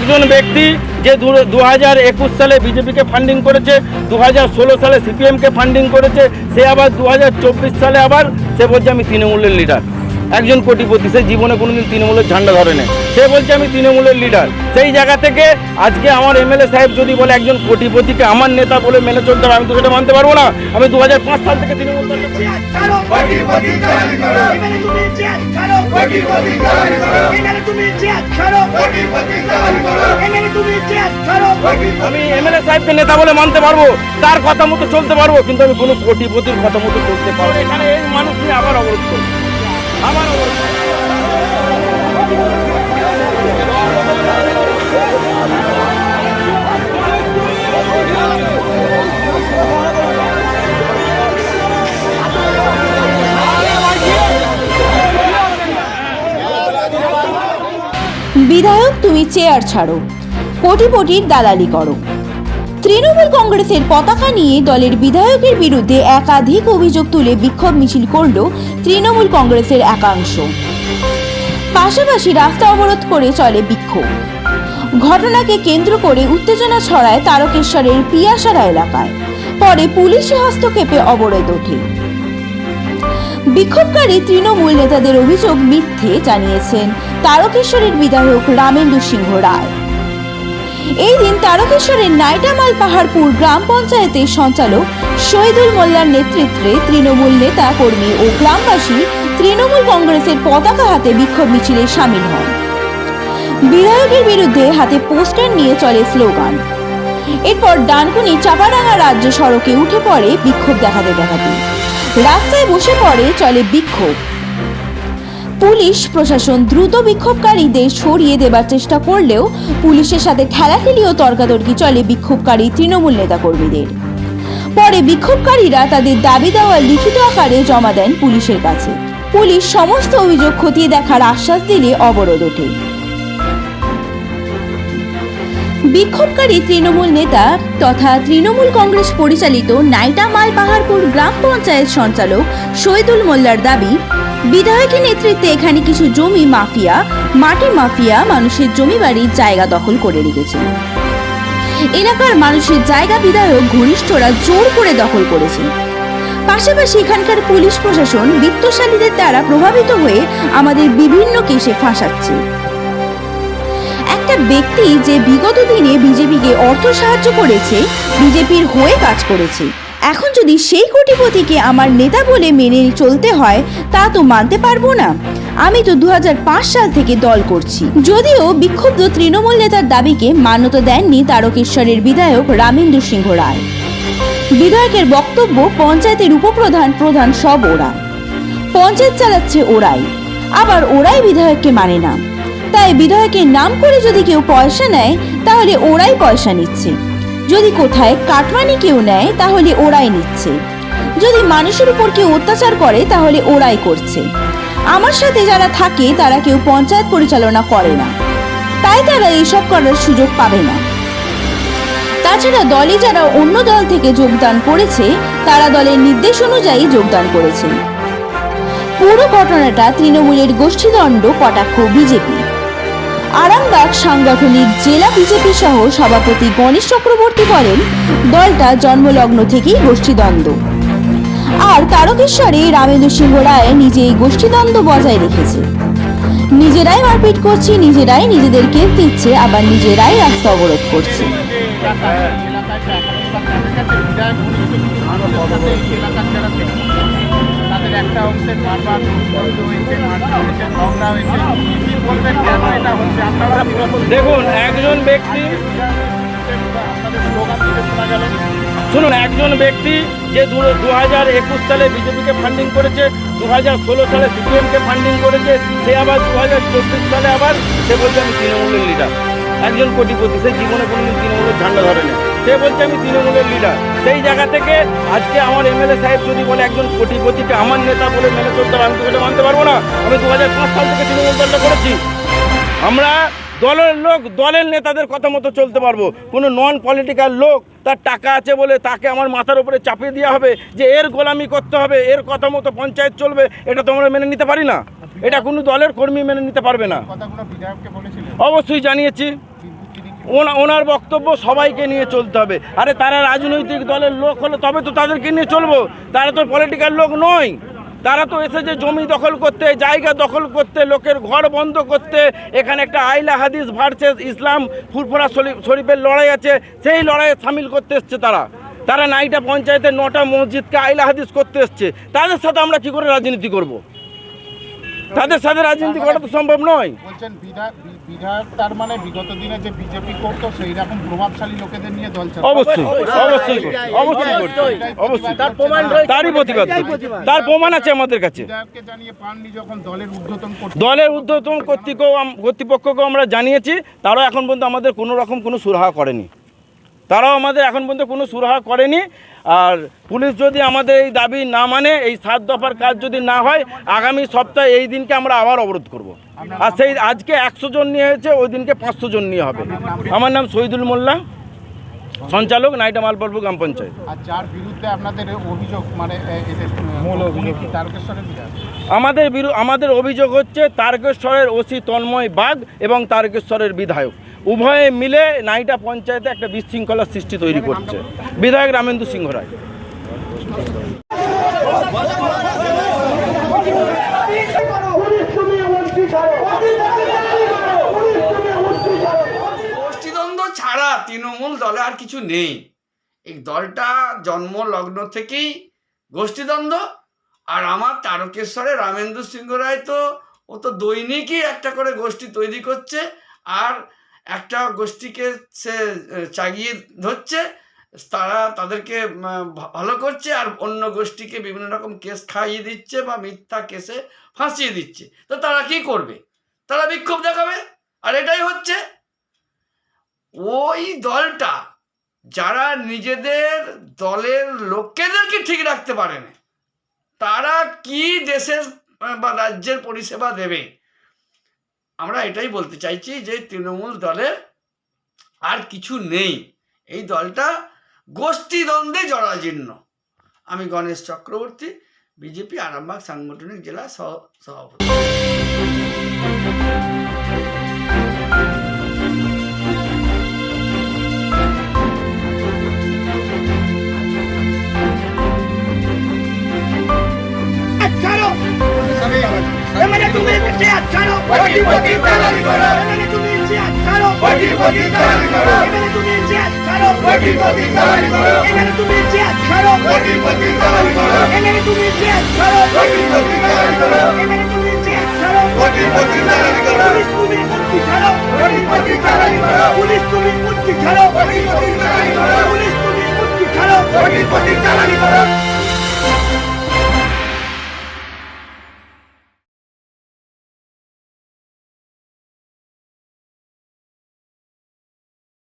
একজন ব্যক্তি যে দু হাজার একুশ সালে বিজেপিকে ফান্ডিং করেছে দু হাজার ষোলো সালে সিপিএমকে ফান্ডিং করেছে, সে আবার দু হাজার চব্বিশ সালে আবার, সে বলছে আমি তৃণমূলের লিডার একজন কোটিপতি সে জীবনে কোনোদিন তৃণমূলের ঝান্ডা ধরে নেয় সে বলছে, আমি তৃণমূলের লিডার সেই জায়গা থেকে আজকে আমার এমএলএ সাহেব যদি বলে একজন কোটিপতিকে আমার নেতা বলে মেনে চলতে হবে, আমি তো সেটা মানতে পারব না। আমি দু হাজার পাঁচ সাল থেকে আমি এমএলএ সাহেবকে নেতা বলে মানতে পারব, তার কথা মতো চলতে পারব, কিন্তু আমি কোনো কোটিপতির কথা মতো চলতে পারব এখানে এই মানুষ নিয়ে আবার অবরোধ করব বিধায়ক তুমি চেয়ার ছাড়ো। কোটিপটির দালালি করো। তৃণমূল কংগ্রেসের পতাকা নিয়ে দলের বিধায়কের বিরুদ্ধে একাধিক অভিযোগ তুলে বিক্ষোভ মিছিল করল তৃণমূল কংগ্রেসের একাংশ। পাশাপাশি রাস্তা অবরোধ করে চলে বিক্ষোভ। ঘটনাকে কেন্দ্র করে উত্তেজনা ছড়ায় তারকেশ্বরের পিয়াসারা এলাকায়। পরে পুলিশি হস্তক্ষেপে অবরোধ ওঠে। বিক্ষোভকারী তৃণমূল নেতাদের অভিযোগ মিথ্যে, জানিয়েছেন তারকেশ্বরের বিধায়ক রামেন্দু সিংহ রায়। এই দিন তারকেশ্বরের নাইটামাল পাহাড়পুর গ্রাম পঞ্চায়েতের সঞ্চালক শহীদুল মোল্লার নেতৃত্বে তৃণমূল নেতা কর্মী ও গ্রামবাসী তৃণমূল কংগ্রেসের পতাকা হাতে বিক্ষোভ মিছিলে সামিল হন। বিধায়কের বিরুদ্ধে হাতে পোস্টার নিয়ে চলে স্লোগান। এরপর ডানকুনি চাপাডাঙ্গা রাজ্য সড়কে উঠে পড়ে বিক্ষোভ দেখাতে দেখাতে। রাস্তায় বসে পড়ে চলে বিক্ষোভ। পুলিশ, প্রশাসন দ্রুত বিক্ষোভকারীদের সরিয়ে দেবার চেষ্টা করলেও পুলিশের সাথে ঠেলাঠেলি ও তর্কাতর্কি চলে বিক্ষোভকারী তৃণমূল নেতাকর্মীদের। পরে বিক্ষোভকারীরা তাদের দাবি দেওয়া লিখিত আকারে জমা দেন পুলিশের কাছে। পুলিশ সমস্ত অভিযোগ খতিয়ে দেখার আশ্বাস দিলে অবরোধ ওঠে। বিক্ষোভকারী তৃণমূল নেতা তথা তৃণমূল কংগ্রেস পরিচালিত নাইটামাল পাহাড়পুর গ্রাম পঞ্চায়েত সঞ্চালক শহীদুল মোল্লার দাবি বিধায়কের নেতৃত্বে এখানে কিছু জমি মাফিয়া, মাটি মাফিয়া মানুষের জমি বাড়ির জায়গা দখল করে রেখেছে। এলাকার মানুষের জায়গা বিধায়ক ঘনিষ্ঠরা জোর করে দখল করেছে পাশাপাশি এখানকার পুলিশ প্রশাসন বিত্তশালীদের দ্বারা প্রভাবিত হয়ে আমাদের বিভিন্ন কেসে ফাঁসাচ্ছে। একটা ব্যক্তি যে বিগত দিনে বিজেপিকে অর্থ সাহায্য করেছে, বিজেপির হয়ে কাজ করেছে। এখন যদি সেই কোটিপতিকে আমার নেতা বলে মেনে চলতে হয়, তা তো মানতে পারব না। আমি তো দু হাজার পাঁচ সাল থেকে দল করছি। যদিও বিক্ষুব্ধ তৃণমূল নেতার দাবিকে মান্যতা দেননি তারকেশ্বরের বিধায়ক রামেন্দ্র সিংহ রায়। বিধায়কের বক্তব্য পঞ্চায়েতের উপপ্রধান প্রধান সব ওরা। পঞ্চায়েত চালাচ্ছে ওরাই। আবার ওরাই বিধায়ককে মানে না। তাই বিধায়কের নাম করে যদি কেউ পয়সা নেয়, তাহলে ওরাই পয়সা নিচ্ছে। যদি কোথায় কাটমানি কেউ নেয়, তাহলে ওরাই নিচ্ছে। যদি মানুষের উপর কেউ অত্যাচার করে, তাহলে ওরাই করছে। আমার সাথে যারা থাকে, তারা কেউ পঞ্চায়েত পরিচালনা করে না। তাই তারা এইসব করার সুযোগ পাবে না। তাছাড়া দলে যারা অন্য দল থেকে যোগদান করেছে, তারা দলের নির্দেশ অনুযায়ী যোগদান করেছে। পুরো ঘটনাটা তৃণমূলের গোষ্ঠীদণ্ড, কটাক্ষ, বিজেপি। আরামবাগ সাংগঠনিক জেলা বিজেপি সহ সভাপতি গণেশ চক্রবর্তী বলেন দলটা জন্মলগ্ন থেকেই গোষ্ঠীদ্বন্দ্ব আর তারকেশ্বরে রামেন্দ্র সিংহ রায় নিজেই গোষ্ঠীদ্বন্দ্ব বজায় রেখেছে নিজেরাই মারপিট করছে নিজেরাই নিজেদেরকে দিচ্ছে আবার নিজেরাই রাস্তা অবরোধ করছে তাদের একটা অংশের বারবার বন্ধ হয়েছে মারধর হয়েছে ঝগড়া হয়েছে কি বলবেন কেন এটা হচ্ছে? আপনারা দেখুন একজন ব্যক্তি শুনুন একজন ব্যক্তি যে দু হাজার একুশ সালে বিজেপিকে ফান্ডিং করেছে দু হাজার ষোলো সালে সিপিএমকে ফান্ডিং করেছে সে আবার দু হাজার চব্বিশ সালে আবার সে বলছে আমি তৃণমূলের লিডার একজন কোটিপতি সে জীবনে কোনোদিন তৃণমূলের ঝান্ডা ধরে না সে বলছে আমি তৃণমূলের লিডার সেই জায়গা থেকে আজকে আমার এমএলএ সাহেব যদি বলে একজন কোটিপতিকে আমার নেতা বলে মেনে চলতে আমি তো সেটা মানতে পারব না। আমি দু হাজার পাঁচ সাল থেকে তৃণমূল দলটা করেছি। আমরা দলের লোক দলের নেতাদের কথা মতো চলতে পারব। কোনো নন পলিটিক্যাল লোক তার টাকা আছে বলে তাকে আমার মাথার উপরে চাপিয়ে দেওয়া হবে যে এর গোলামি করতে হবে এর কথা মতো পঞ্চায়েত চলবে এটা তো আমরা মেনে নিতে পারি না। এটা কোনো দলের কর্মী মেনে নিতে পারবে না। অবশ্যই জানিয়েছি। ওনার বক্তব্য সবাইকে নিয়ে চলতে হবে। আরে তারা রাজনৈতিক দলের লোক হলে তবে তো তাদেরকে নিয়ে চলবো। তারা তো পলিটিক্যাল লোক নয়। তারা তো এসেছে জমি দখল করতে, জায়গা দখল করতে, লোকের ঘর বন্ধ করতে। এখানে একটা আইলা হাদিস ভার্সেস ইসলাম ফুরফুরা শরীফ- শরীফের লড়াই আছে। সেই লড়াইয়ে সামিল করতে এসছে তারা। তারা নাইটা পঞ্চায়েতের নটা মসজিদকে আইলা হাদিস করতে এসছে। তাদের সাথে আমরা কি করে রাজনীতি করব? তাদের সাথে রাজনীতি করা তো সম্ভব নয়। বিধায়ক তার মানে বিগত দিনে যে বিজেপি করতো সেই রকম প্রভাবশালী লোকেদের নিয়ে দল অবশ্যই অবশ্যই অবশ্যই অবশ্যই তার প্রমাণ তারই প্রতিবাদ তার প্রমাণ আছে আমাদের কাছে। বিধায়ককে জানিয়ে পাননি যখন দলের উদ্বোধন করতে দলের ঊর্ধ্বতন কর্তৃকেও আম- কর্তৃপক্ষকেও আমরা জানিয়েছি তারাও এখন পর্যন্ত আমাদের কোনো রকম কোনো সুরাহা করেনি। তারাও আমাদের এখন পর্যন্ত কোনো সুরাহা করেনি। আর পুলিশ যদি আমাদের এই দাবি না মানে এই সাত দফার কাজ যদি না হয় আগামী সপ্তাহে এই দিনকে আমরা আবার অবরোধ করব। আর সেই আজকে একশো জন নিয়ে হয়েছে ওই দিনকে পাঁচশো জন নিয়ে হবে। আমার নাম শহীদুল মোল্লা সঞ্চালক নাইটা মালপলপুর গ্রাম পঞ্চায়েত। আর যার বিরুদ্ধে আপনাদের অভিযোগ মানে আমাদের বিরু আমাদের অভিযোগ হচ্ছে তারকেশ্বরের ওসি তন্ময় বাগ এবং তারকেশ্বরের বিধায়ক। উভয়ে মিলে নাইটা পঞ্চায়েতে একটা বিশৃঙ্খলার সৃষ্টি তৈরি করছে। বিধায়ক রামেন্দু সিংহ রায়। গোষ্ঠীদ্বন্দ্ব ছাড়া তৃণমূল দলে আর কিছু নেই। এই দলটা জন্ম লগ্ন থেকেই গোষ্ঠীদ্বন্দ্ব। আর আমার তারকেশ্বরে রামেন্দ্র সিংহ রায় তো, ও তো দৈনিকই একটা করে গোষ্ঠী তৈরি করছে। আর একটা গোষ্ঠীকে সে চাগিয়ে ধরছে। তারা তাদেরকে ভালো করছে আর অন্য গোষ্ঠীকে বিভিন্ন রকম কেস খাইয়ে দিচ্ছে বা মিথ্যা কেসে ফাঁসিয়ে দিচ্ছে। তো তারা কি করবে? তারা বিক্ষোভ দেখাবে? আর এটাই হচ্ছে, ওই দলটা যারা নিজেদের দলের লোকেদেরকে ঠিক রাখতে পারে না, তারা কি দেশের বা রাজ্যের পরিষেবা দেবে? আমরা এটাই বলতে চাইছি যে তৃণমূল দলের আর কিছু নেই। এই দলটা গোষ্ঠীদ্বন্দ্বে জরাজীর্ণ আমি গণেশ চক্রবর্তী বিজেপি আরামবাগ সাংগঠনিক জেলা সভাপতি তুমি তুমি ছাড়ো কোটিপতি দাবি করো এখানে তুমি জেদ ছাড়ো কোটিপতি দাবি করো এখানে তুমি জেদ ছাড়ো কোটিপতি দাবি করো এখানে তুমি জেদ ছাড়ো কোটিপতি পুলিশ তুমি মুক্তি ছাড়ো পুলিশ তুমি মুক্তি ছাড়ো পুলিশ তুমি মুক্তি ছাড়ো